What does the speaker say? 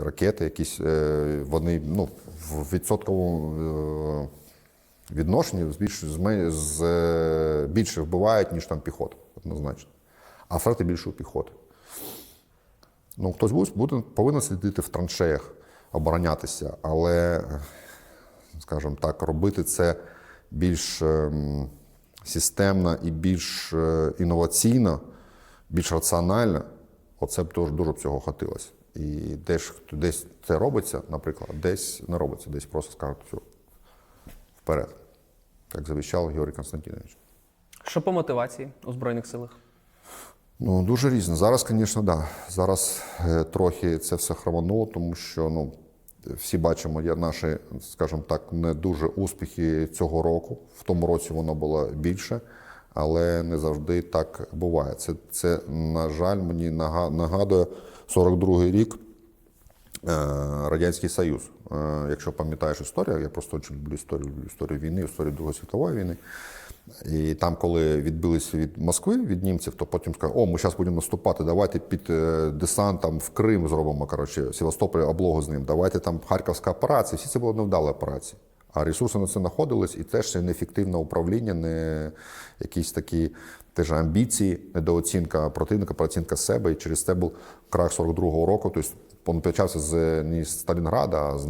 ракети, якісь е, вони ну, в відсотковому е, відношенні збільш, з, е, більше вбивають, ніж там піхота, однозначно. А втрати більше у піхоти. Ну, хтось буде, повинен сидіти в траншеях, оборонятися, але, скажімо так, робити це більш ем, системно і більш інноваційно, більш раціонально, оце б дуже, дуже б цього хотілося. І десь, десь це робиться, наприклад, десь не робиться, десь просто скажуть все, вперед. Як завіщав Георгій Константинович. Що по мотивації у Збройних силах? Ну, дуже різно. Зараз, звісно, да. Зараз е, трохи це все хромануло, тому що ну, всі бачимо є наші, скажімо так, не дуже успіхи цього року. В тому році воно було більше, але не завжди так буває. Це, це на жаль, мені нага- нагадує 42-й рік. Е, Радянський Союз. Е, Якщо пам'ятаєш історію, я просто дуже люблю історію, історію війни, історію Другої світової війни. І там, коли відбилися від Москви, від німців, то потім сказали, о, ми зараз будемо наступати, давайте під е, десантом в Крим зробимо, коротше, Севастополь облогу з ним, давайте там Харківська операція. Всі це були невдалі операції. А ресурси на це знаходились, і це неефективне управління, не якісь такі теж амбіції, недооцінка противника, переоцінка себе. І через це був крах 42-го року. Тобто він почався з не з Сталінграда, а з